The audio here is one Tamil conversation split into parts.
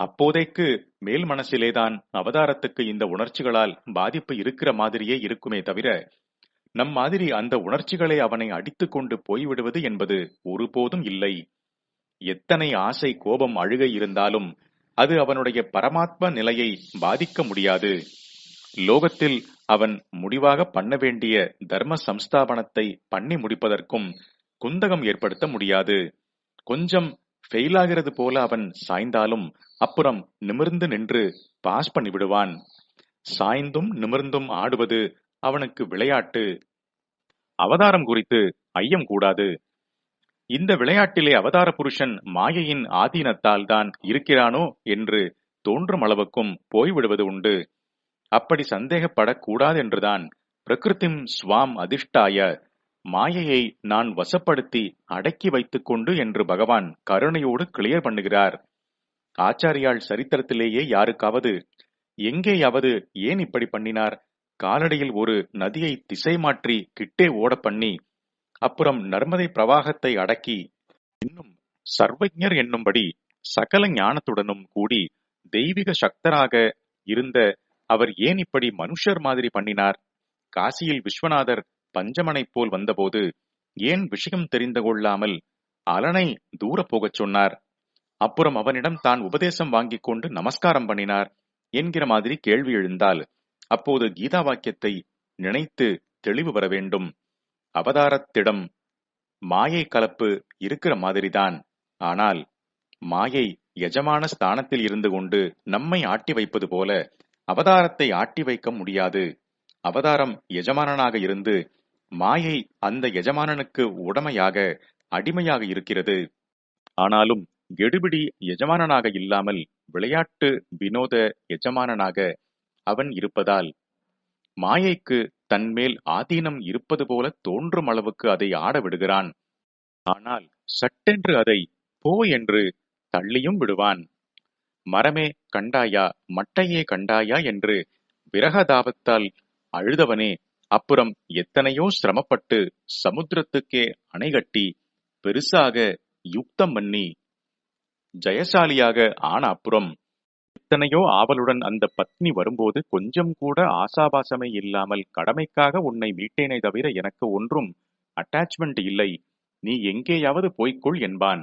அப்போதைக்கு மேல் மனசிலேதான் அவதாரத்துக்கு இந்த உணர்ச்சிகளால் பாதிப்பு இருக்கிற மாதிரியே இருக்குமே தவிர நம் மாதிரி அந்த உணர்ச்சிகளை அவனை அடித்துக்கொண்டு போய்விடுவது என்பது ஒருபோதும் இல்லை. எத்தனை ஆசை கோபம் அழுகை இருந்தாலும் அது அவனுடைய பரமாத்ம நிலையை பாதிக்க முடியாது. லோகத்தில் அவன் முடிவாக பண்ண வேண்டிய தர்ம சம்ஸ்தாபனத்தை பண்ணி முடிப்பதற்கும் குந்தகம் ஏற்படுத்த முடியாது. கொஞ்சம் ஃபெயில் ஆகிறது போல அவன் சாய்ந்தாலும் அப்புறம் நிமிர்ந்து நின்று பாஸ் பண்ணி விடுவான் சாய்ந்தும் நிமிர்ந்தும் ஆடுவது அவனுக்கு விளையாட்டு. அவதாரம் குறித்து ஐயம் கூடாது. இந்த விளையாட்டிலே அவதார புருஷன் மாயையின் ஆதீனத்தால் தான் இருக்கிறானோ என்று தோன்றும் அளவுக்கும் போய்விடுவது உண்டு. அப்படி சந்தேகப்படக்கூடாது என்றுதான் பிரகிருத்திம் ஸ்வாம் அதிஷ்டாய மாயையை நான் வசப்படுத்தி அடக்கி வைத்துக் கொண்டு என்று பகவான் கருணையோடு கிளியர் பண்ணுகிறார். ஆச்சாரியால் சரித்திரத்திலேயே யாருக்காவது எங்கேயாவது ஏன் இப்படி பண்ணினார்? காலடியில் ஒரு நதியை திசை மாற்றி கிட்டே ஓட பண்ணி அப்புறம் நர்மதை பிரவாகத்தை அடக்கி இன்னும் சர்வஜர் என்னும்படி சகல ஞானத்துடனும் கூடி தெய்வீக சக்தராக இருந்த அவர் ஏன் இப்படி மனுஷர் மாதிரி பண்ணினார்? காசியில் விஸ்வநாதர் பஞ்சமனை போல் வந்தபோது ஏன் விஷயம் தெரிந்து கொள்ளாமல் அலனை தூர போகச் சொன்னார். அப்புறம் அவனிடம் தான் உபதேசம் வாங்கிக் கொண்டு நமஸ்காரம் பண்ணினார் என்கிற மாதிரி கேள்வி எழுந்தால் அப்போது கீதா வாக்கியத்தை நினைத்து தெளிவு வர வேண்டும். அவதாரத்திடம் மாயை கலப்பு இருக்கிற மாதிரிதான். ஆனால் மாயை எஜமான ஸ்தானத்தில் இருந்து கொண்டு நம்மை ஆட்டி வைப்பது போல அவதாரத்தை ஆட்டி வைக்க முடியாது. அவதாரம் எஜமானனாக இருந்து மாயை அந்த எஜமானனுக்கு உடமையாக அடிமையாக இருக்கிறது. ஆனாலும் கெடுபிடி எஜமானனாக இல்லாமல் விளையாட்டு வினோத எஜமானனாக அவன் இருப்பதால் மாயைக்கு தன்மேல் ஆதீனம் இருப்பது போல தோன்றும் அளவுக்கு அதை ஆட விடுகிறான். ஆனால் சட்டென்று அதை போ என்று தள்ளியும் விடுவான். மரமே கண்டாயா மட்டையே கண்டாயா என்று விரகதாபத்தால் அழுதவனே அப்புறம் எத்தனையோ சிரமப்பட்டு சமுத்திரத்துக்கே அணைகட்டி பெருசாக யுக்தம் பண்ணி ஜெயசாலியாக ஆன அப்புறம் எத்தனையோ ஆவலுடன் அந்த பத்னி வரும்போது கொஞ்சம் கூட ஆசாபாசமே இல்லாமல் கடமைக்காக உன்னை மீட்டேனே தவிர எனக்கு ஒன்றும் அட்டாச்மெண்ட் இல்லை. நீ எங்கேயாவது போய்க்கொள் என்பான்.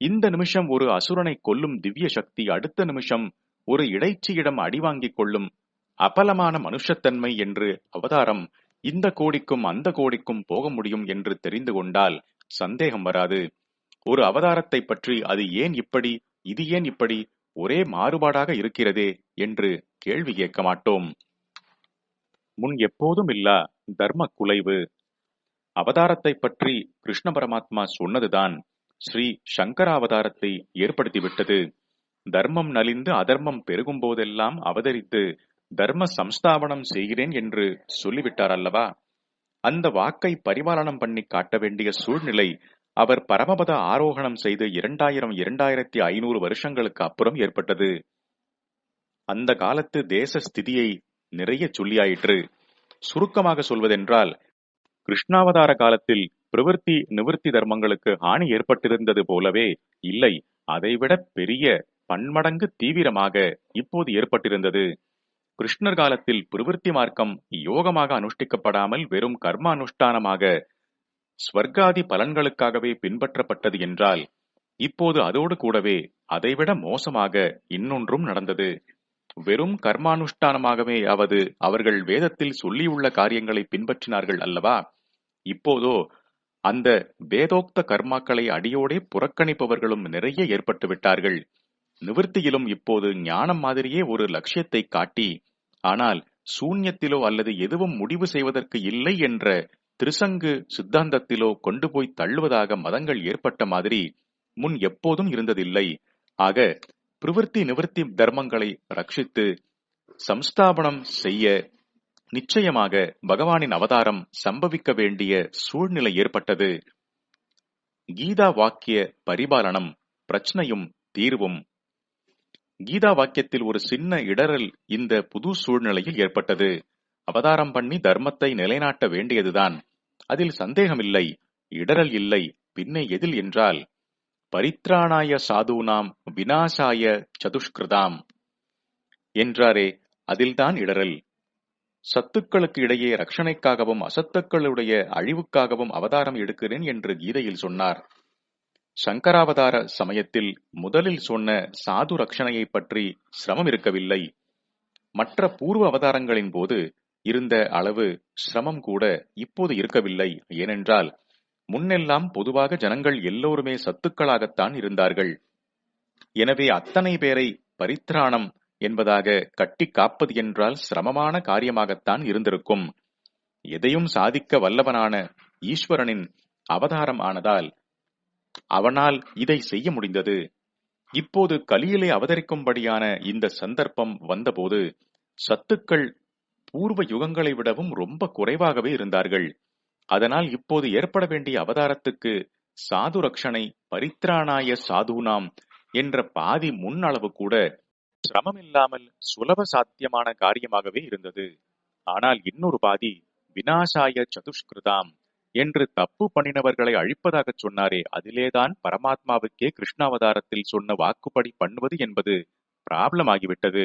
இந்த நிமிஷம் ஒரு அசுரனை கொல்லும் திவ்ய சக்தி அடுத்த நிமிஷம் ஒரு இடைச்சியிடம் அடிவாங்கிக் கொள்ளும். அபலமான மனுஷத்தன்மை என்று அவதாரம் இந்த கோடிக்கும் அந்த கோடிக்கும் போக முடியும் என்று தெரிந்து கொண்டால் சந்தேகம் வராது. ஒரு அவதாரத்தை பற்றி அது ஏன் இப்படி இது ஏன் இப்படி ஒரே மாறுபாடாக இருக்கிறதே என்று கேள்வி கேட்க மாட்டோம். முன் எப்போதும் இல்லா தர்ம குலைவு. அவதாரத்தை பற்றி கிருஷ்ண பரமாத்மா சொன்னதுதான் ஸ்ரீ சங்கராவதாரத்தை ஏற்படுத்திவிட்டது. தர்மம் நலிந்து அதர்மம் பெருகும் போதெல்லாம் அவதரித்து தர்ம சம்ஸ்தாபனம் செய்கிறேன் என்று சொல்லிவிட்டார் அல்லவா அந்த வாக்கை பரிபாலனம் பண்ணி காட்ட வேண்டிய சூழ்நிலை அவர் பரமபத ஆரோகணம் செய்து இரண்டாயிரம் இரண்டாயிரத்தி ஐநூறு வருஷங்களுக்கு அப்புறம் ஏற்பட்டது. அந்த காலத்து தேச ஸ்திதியை நிறைய சொல்லியாயிற்று. சுருக்கமாக சொல்வதென்றால் கிருஷ்ணாவதார காலத்தில் பிரவர்த்தி நிவர்த்தி தர்மங்களுக்கு ஹானி ஏற்பட்டிருந்தது போலவே இல்லை. அதைவிட பெரிய பன்மடங்கு தீவிரமாக இப்போது ஏற்பட்டிருந்தது. கிருஷ்ணர் காலத்தில் பிரவர்த்தி மார்க்கம் யோகமாக அனுஷ்டிக்கப்படாமல் வெறும் கர்ம அனுஷ்டானமாக ஸ்வர்காதி பலன்களுக்காகவே பின்பற்றப்பட்டது என்றால் இப்போது அதோடு கூடவே அதைவிட மோசமாக இன்னொன்றும் நடந்தது. வெறும் கர்மானுஷ்டானமாகவே அவது அவர்கள் வேதத்தில் சொல்லியுள்ள காரியங்களை பின்பற்றினார்கள் அல்லவா? இப்போதோ அந்த வேதோக்த கர்மாக்களை அடியோடே புறக்கணிப்பவர்களும் நிறைய ஏற்பட்டு விட்டார்கள் நிவர்த்தியிலும் இப்போது ஞானம் மாதிரியே ஒரு லட்சியத்தை காட்டி ஆனால் சூன்யத்திலோ அல்லது எதுவும் முடிவு செய்வதற்கு இல்லை என்ற திருசங்கு சித்தாந்தத்திலோ கொண்டு போய் தள்ளுவதாக மதங்கள் ஏற்பட்ட மாதிரி முன் எப்போதும் இருந்ததில்லை. ஆக பிரவிற்த்தி நிவர்த்தி தர்மங்களை ரட்சித்து சம்ஸ்தாபனம் செய்ய நிச்சயமாக பகவானின் அவதாரம் சம்பவிக்க வேண்டிய சூழ்நிலை ஏற்பட்டது. கீதா வாக்கிய பரிபாலனம் பிரச்சனையும் தீர்வும் கீதா வாக்கியத்தில் ஒரு சின்ன இடரல் இந்த புது சூழ்நிலையில் ஏற்பட்டது. அவதாரம் பண்ணி தர்மத்தை நிலைநாட்ட வேண்டியதுதான். அதில் சந்தேகமில்லை இடரல் இல்லை பின்னே எதில் என்றால் பரித்ராணாய சாதுனாம் வினாசாய சதுஷ்கிருதாம். என்றாரே அதில்தான் இடரல் சத்துக்களுக்கு இடையே ரட்சணைக்காகவும் அசத்துக்களுடைய அழிவுக்காகவும் அவதாரம் எடுக்கிறேன் என்று கீதையில் சொன்னார். சங்கராவதார சமயத்தில் முதலில் சொன்ன சாது ரக்ஷணையைப் பற்றி சிரமம் இருக்கவில்லை மற்ற பூர்வ அவதாரங்களின் போது இருந்த அளவு சிரமம் கூட இப்போது இருக்கவில்லை. ஏனென்றால் முன்னெல்லாம் பொதுவாக ஜனங்கள் எல்லோருமே சத்துக்களாகத்தான் இருந்தார்கள். எனவே அத்தனை பேரை பரித்ராணம் என்பதாக கட்டி காப்பது என்றால் சிரமமான காரியமாகத்தான் இருந்திருக்கும். எதையும் சாதிக்க வல்லவனான ஈஸ்வரனின் அவதாரம் ஆனதால் அவனால் இதை செய்ய முடிந்தது. இப்போது கலியிலே அவதரிக்கும்படியான இந்த சந்தர்ப்பம் வந்தபோது சத்துக்கள் பூர்வ யுகங்களை விடவும் ரொம்ப குறைவாகவே இருந்தார்கள். அதனால் இப்போது ஏற்பட வேண்டிய அவதாரத்துக்கு சாது ரக்ஷனை பரித்ராணாய சாதுனாம் என்ற பாதி முன்னளவு கூட சிரமமில்லாமல் சுலப சாத்தியமான காரியமாகவே இருந்தது. ஆனால் இன்னொரு பாதி வினாசாய சதுஷ்கிருதாம் என்று தப்பு பண்ணினவர்களை அழிப்பதாக சொன்னாரே அதிலேதான் பரமாத்மாவுக்கே கிருஷ்ணாவதாரத்தில் சொன்ன வாக்குப்படி பண்ணுவது என்பது பிராப்ளம் ஆகிவிட்டது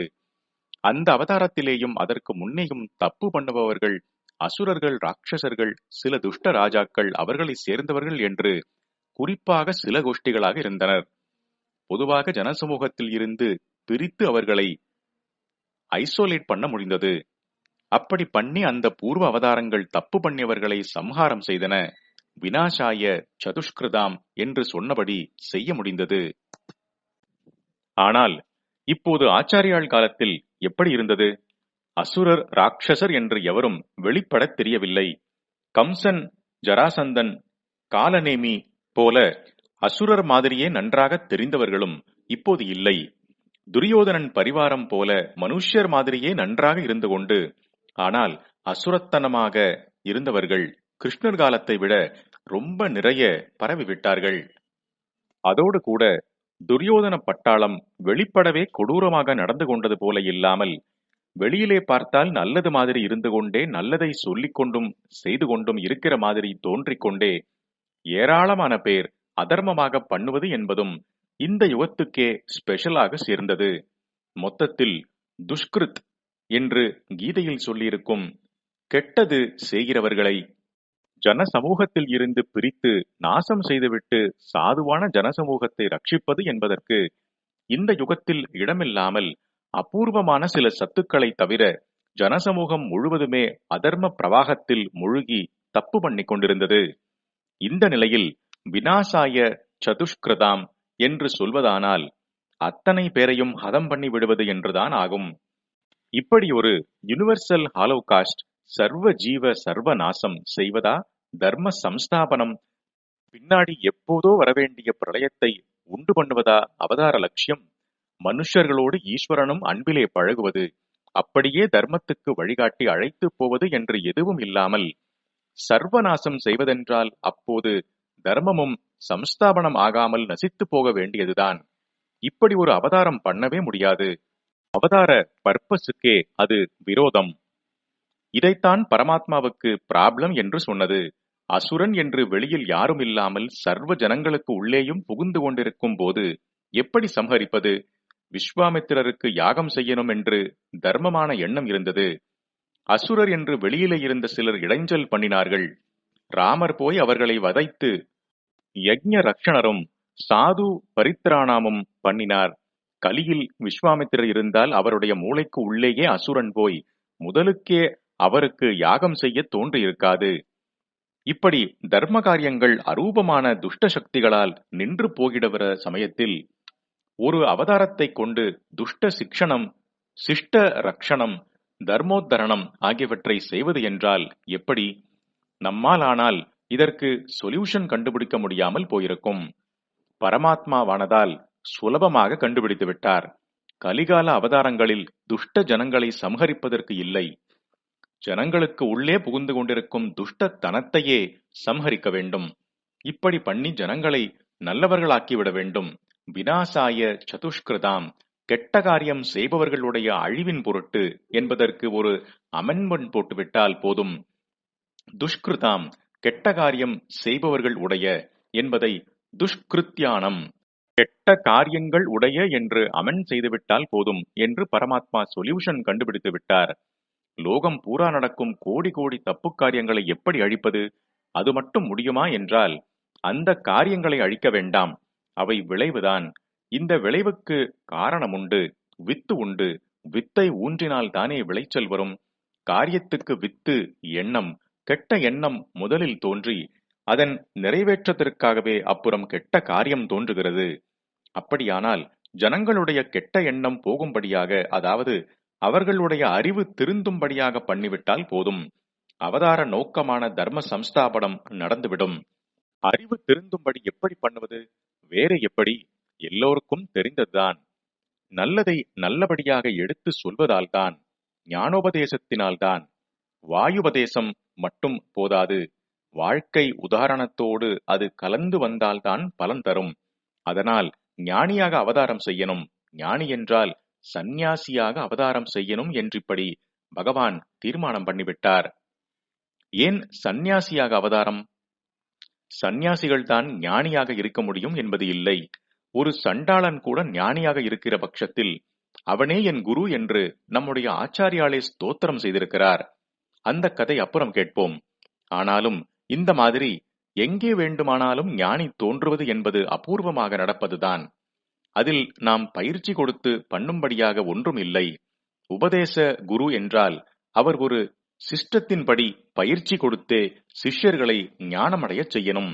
அந்த அவதாரத்திலேயும் அதற்கு முன்னேயும் தப்பு பண்ணுபவர்கள் அசுரர்கள் ராட்சசர்கள் சில துஷ்ட ராஜாக்கள் அவர்களை சேர்ந்தவர்கள் என்று குறிப்பாக சில கோஷ்டிகளாக இருந்தனர். பொதுவாக ஜனசமூகத்தில் இருந்து பிரித்து அவர்களை ஐசோலேட் பண்ண முடிந்தது. அப்படி பண்ணி அந்த பூர்வ அவதாரங்கள் தப்பு பண்ணியவர்களை சம்ஹாரம் செய்தன. வினாசாய சதுஷ்கிருதாம் என்று சொன்னபடி செய்ய முடிந்தது. ஆனால் இப்போது ஆச்சாரியாள் காலத்தில் எப்படி இருந்தது? அசுரர் ராட்சசர் என்று எவரும் வெளிப்படத் தெரியவில்லை. கம்சன் ஜராசந்தன் காலநேமி போல அசுரர் மாதிரியே நன்றாக தெரிந்தவர்களும் இப்போது இல்லை. துரியோதனன் பரிவாரம் போல மனுஷ்யர் மாதிரியே நன்றாக இருந்து கொண்டு ஆனால் அசுரத்தனமாக இருந்தவர்கள் கிருஷ்ணர் காலத்தை விட ரொம்ப நிறைய பரவிவிட்டார்கள். அதோடு கூட துரியோதன பட்டாளம் வெளிப்படவே கொடூரமாக நடந்து கொண்டது போல இல்லாமல் வெளியிலே பார்த்தால் நல்லது மாதிரி இருந்து கொண்டே நல்லதை சொல்லிக் கொண்டும் செய்து கொண்டும் இருக்கிற மாதிரி தோன்றிக் கொண்டே ஏராளமான பேர் அதர்மமாக பண்ணுவது என்பதும் இந்த யுகத்துக்கே ஸ்பெஷலாக சேர்ந்தது. மொத்தத்தில் துஷ்கிருத் என்று கீதையில் சொல்லியிருக்கும் கெட்டது செய்கிறவர்களை ஜன சமூகத்தில் இருந்து பிரித்து நாசம் செய்துவிட்டு சாதுவான ஜனசமூகத்தை ரட்சிப்பது என்பதற்கு இந்த யுகத்தில் இடமில்லாமல் அபூர்வமான சில சத்துக்களை தவிர ஜனசமூகம் முழுவதுமே அதர்ம பிரவாகத்தில் முழுகி தப்பு பண்ணி கொண்டிருந்தது. இந்த நிலையில் வினாசாய சதுஷ்கிருதாம் என்று சொல்வதானால் அத்தனை பேரையும் ஹதம் பண்ணி விடுவது என்றுதான் ஆகும். இப்படி ஒரு யுனிவர்சல் ஹாலோகாஸ்ட் சர்வ ஜீவ சர்வ நாசம் செய்வதா? தர்ம சம்ஸ்தாபனம். பின்னாடி எப்போதோ வரவேண்டிய பிரளயத்தை உண்டு பண்ணுவதா? அவதார லட்சியம். மனுஷர்களோடு ஈஸ்வரனும் அன்பிலே பழகுவது. அப்படியே தர்மத்துக்கு வழிகாட்டி அழைத்து போவது என்று எதுவும் இல்லாமல் சர்வநாசம் செய்வதென்றால் அப்போது தர்மமும் சம்ஸ்தாபனம் ஆகாமல் நசித்து போக வேண்டியதுதான். இப்படி ஒரு அவதாரம் பண்ணவே முடியாது. அவதார பர்பஸுக்கே அது விரோதம். இதைத்தான் பரமாத்மாவுக்கு பிராப்ளம் என்று சொன்னது. அசுரன் என்று வெளியில் யாரும் இல்லாமல் சர்வ ஜனங்களுக்கு உள்ளேயும் புகுந்து கொண்டிருக்கும் போது எப்படி சம்ஹரிப்பது? விஸ்வாமித்திரருக்கு யாகம் செய்யணும் என்று தர்மமான எண்ணம் இருந்தது. அசுரர் என்று வெளியிலே இருந்த சிலர் இடைஞ்சல் பண்ணினார்கள். ராமர் போய் அவர்களை வதைத்து யக்ஞ ரக்ஷணரும் சாது பரித்ராணாமும் பண்ணினார். கலியில் விஸ்வாமித்திரர் இருந்தால் அவருடைய மூளைக்கு உள்ளேயே அசுரன் போய் முதலுக்கே அவருக்கு யாகம் செய்ய தோன்றியிருக்காது. இப்படி தர்ம காரியங்கள் அரூபமான துஷ்ட சக்திகளால் நின்று போகிடவர சமயத்தில் ஒரு அவதாரத்தை கொண்டு துஷ்ட சிக்ஷணம் சிஷ்ட ரக்ஷணம் தர்மோத்தரணம் ஆகியவற்றை செய்வது என்றால் எப்படி? நம்மால் ஆனால் இதற்கு சொல்யூஷன் கண்டுபிடிக்க முடியாமல் போயிருக்கும். பரமாத்மாவானதால் சுலபமாக கண்டுபிடித்து விட்டார். கலிகால அவதாரங்களில் துஷ்ட ஜனங்களை சம்ஹரிப்பதற்கு இல்லை. ஜனங்களுக்கு உள்ளே புகுந்து கொண்டிருக்கும் துஷ்ட தனத்தையே சம்ஹரிக்க வேண்டும். இப்படி பண்ணி ஜனங்களை நல்லவர்களாக்கிவிட வேண்டும். வினாசாய சதுஷ்கிருதாம் கெட்ட காரியம் செய்பவர்களுடைய அழிவின் பொருட்டு என்பதற்கு ஒரு அமெண்ட்மெண்ட் போட்டுவிட்டால் போதும். துஷ்கிருதாம் கெட்ட காரியம் செய்பவர்கள் உடைய என்பதை துஷ்கிருத்தியானம் கெட்ட காரியங்கள் உடைய என்று அமன் செய்துவிட்டால் போதும் என்று பரமாத்மா சொல்யூஷன் கண்டுபிடித்து விட்டார். லோகம் பூரா நடக்கும் கோடி கோடி தப்பு காரியங்களை எப்படி அழிப்பது? அது மட்டும் முடியுமா என்றால் அந்த காரியங்களை அழிக்க வேண்டாம். அவை விளைவுதான். இந்த விளைவுக்கு காரணம் உண்டு வித்து உண்டு. வித்தை ஊன்றினால் தானே விளைச்சல் வரும். காரியத்துக்கு வித்து எண்ணம் கெட்ட எண்ணம் முதலில் தோன்றி அதன் நிறைவேற்றத்திற்காகவே அப்புறம் கெட்ட காரியம் தோன்றுகிறது. அப்படியானால் ஜனங்களுடைய கெட்ட எண்ணம் போகும்படியாக அதாவது அவர்களுடைய அறிவு திருந்தும்படியாக பண்ணிவிட்டால் போதும். அவதார நோக்கமான தர்ம சம்ஸ்தாபனம் நடந்துவிடும். அறிவு திருந்தும்படி எப்படி பண்ணுவது? வேறு எப்படி? எல்லோருக்கும் தெரிந்ததுதான். நல்லதை நல்லபடியாக எடுத்து சொல்வதால்தான் ஞானோபதேசத்தினால்தான். வாயுபதேசம் மட்டும் போதாது. வாழ்க்கை உதாரணத்தோடு அது கலந்து வந்தால்தான் பலன் தரும். அதனால் ஞானியாக அவதாரம் செய்யணும். ஞானி என்றால் சந்நியாசியாக அவதாரம் செய்யணும் என்றிப்படி பகவான் தீர்மானம் பண்ணிவிட்டார். ஏன் சந்நியாசியாக அவதாரம்? சந்நியாசிகள் தான் ஞானியாக இருக்க முடியும் என்பது இல்லை. ஒரு சண்டாளன் கூட ஞானியாக இருக்கிற பட்சத்தில் அவனே என் குரு என்று நம்முடைய ஆச்சாரியாலே ஸ்தோத்திரம் செய்திருக்கிறார். அந்த கதை அப்புறம் கேட்போம். ஆனாலும் இந்த மாதிரி எங்கே வேண்டுமானாலும் ஞானி தோன்றுவது என்பது அபூர்வமாக நடப்பதுதான். அதில் நாம் பயிற்சி கொடுத்து பண்ணும்படியாக ஒன்றும் இல்லை. உபதேச குரு என்றால் அவர் ஒரு சிஸ்டத்தின்படி பயிற்சி கொடுத்தே சிஷ்யர்களை ஞானமடையச் செய்யணும்.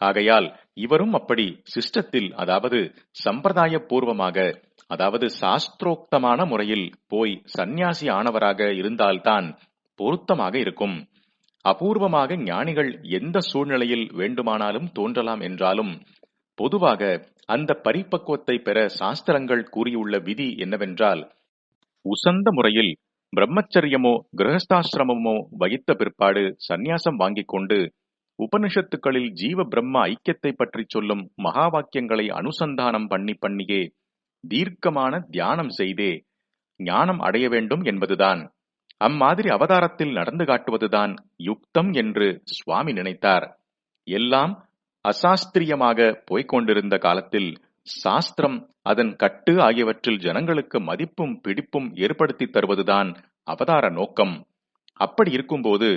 ஆகையால் இவரும் அப்படி சிஸ்டத்தில் அதாவது சம்பிரதாய பூர்வமாக அதாவது சாஸ்திரோக்தமான முறையில் போய் சந்நியாசி ஆனவராக இருந்தால்தான் பொருத்தமாக இருக்கும். அபூர்வமாக ஞானிகள் எந்த சூழ்நிலையில் வேண்டுமானாலும் தோன்றலாம் என்றாலும் பொதுவாக அந்த பரிபக்குவத்தை பெற சாஸ்திரங்கள் கூறியுள்ள விதி என்னவென்றால் உசந்த முறையில் பிரம்மச்சரியமோ கிரகஸ்தாசிரமமோ வகித்த பிற்பாடு சந்நியாசம் வாங்கிக் கொண்டு உபனிஷத்துக்களில் ஜீவ பிரம்ம ஐக்கியத்தை பற்றி சொல்லும் மகா வாக்கியங்களை அனுசந்தானம் பண்ணி பண்ணியே தீர்க்கமான தியானம் செய்தே ஞானம் அடைய வேண்டும் என்பதுதான். அம்மாதிரி அவதாரத்தில் நடந்து காட்டுவதுதான் யுக்தம் என்று சுவாமி நினைத்தார். எல்லாம் அசாஸ்திரியமாக போய்கொண்டிருந்த காலத்தில் சாஸ்திரம் அதன் கட்டு ஆகியவற்றில் ஜனங்களுக்கு மதிப்பும் பிடிப்பும் ஏற்படுத்தி தருவதுதான் அவதார நோக்கம். அப்படி இருக்கும்போது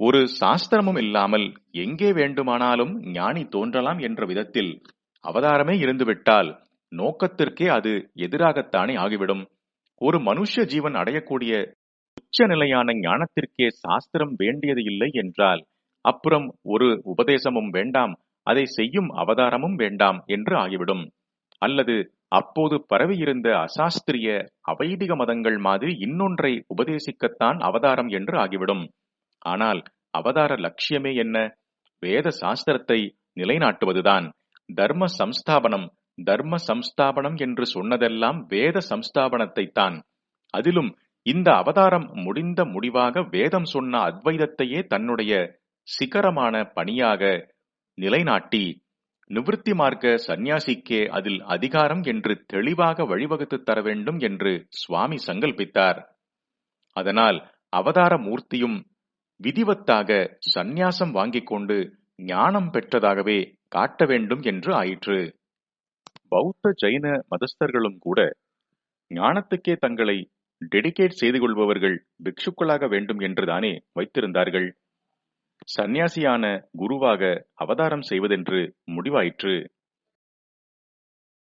ஒரு சாஸ்திரமும் இல்லாமல் எங்கே வேண்டுமானாலும் ஞானி தோன்றலாம் என்ற விதத்தில் அவதாரமே இருந்துவிட்டால் நோக்கத்திற்கே அது எதிராகத்தானே ஆகிவிடும். ஒரு மனுஷ ஜீவன் அடையக்கூடிய உச்ச நிலையான ஞானத்திற்கே சாஸ்திரம் வேண்டியது இல்லை என்றால் அப்புறம் ஒரு உபதேசமும் வேண்டாம் அதை செய்யும் அவதாரமும் வேண்டாம் என்று ஆகிவிடும். அல்லது அப்போது பரவியிருந்த அசாஸ்திரிய அவைதிக மதங்கள் மாதிரி இன்னொன்றை உபதேசிக்கத்தான் அவதாரம் என்று ஆகிவிடும். ஆனால் அவதார லட்சியமே என்ன? வேத சாஸ்திரத்தை நிலைநாட்டுவதுதான். தர்ம சம்ஸ்தாபனம் தர்ம சம்ஸ்தாபனம் என்று சொன்னதெல்லாம் வேத சம்ஸ்தாபனத்தை தான் அதிலும் இந்த அவதாரம் முடிந்த முடிவாக வேதம் சொன்ன அத்வைதத்தையே தன்னுடைய சிகரமான பணியாக நிலைநாட்டி நிவிருத்தி மார்க்க சந்நியாசிக்கே அதில் அதிகாரம் என்று தெளிவாக வழிவகுத்து தர வேண்டும் என்று சுவாமி சங்கல்பித்தார். அதனால் அவதார மூர்த்தியும் விதிவத்தாக சந்நியாசம் வாங்கிக் கொண்டு ஞானம் பெற்றதாகவே காட்ட வேண்டும் என்று ஆயிற்று. பௌத்த ஜைன மதஸ்தர்களும் கூட ஞானத்துக்கே தங்களை டெடிகேட் செய்து கொள்பவர்கள் பிக்ஷுக்களாக வேண்டும் என்றுதானே வைத்திருந்தார்கள். சந்நியாசியான குருவாக அவதாரம் செய்வதென்று முடிவாயிற்று.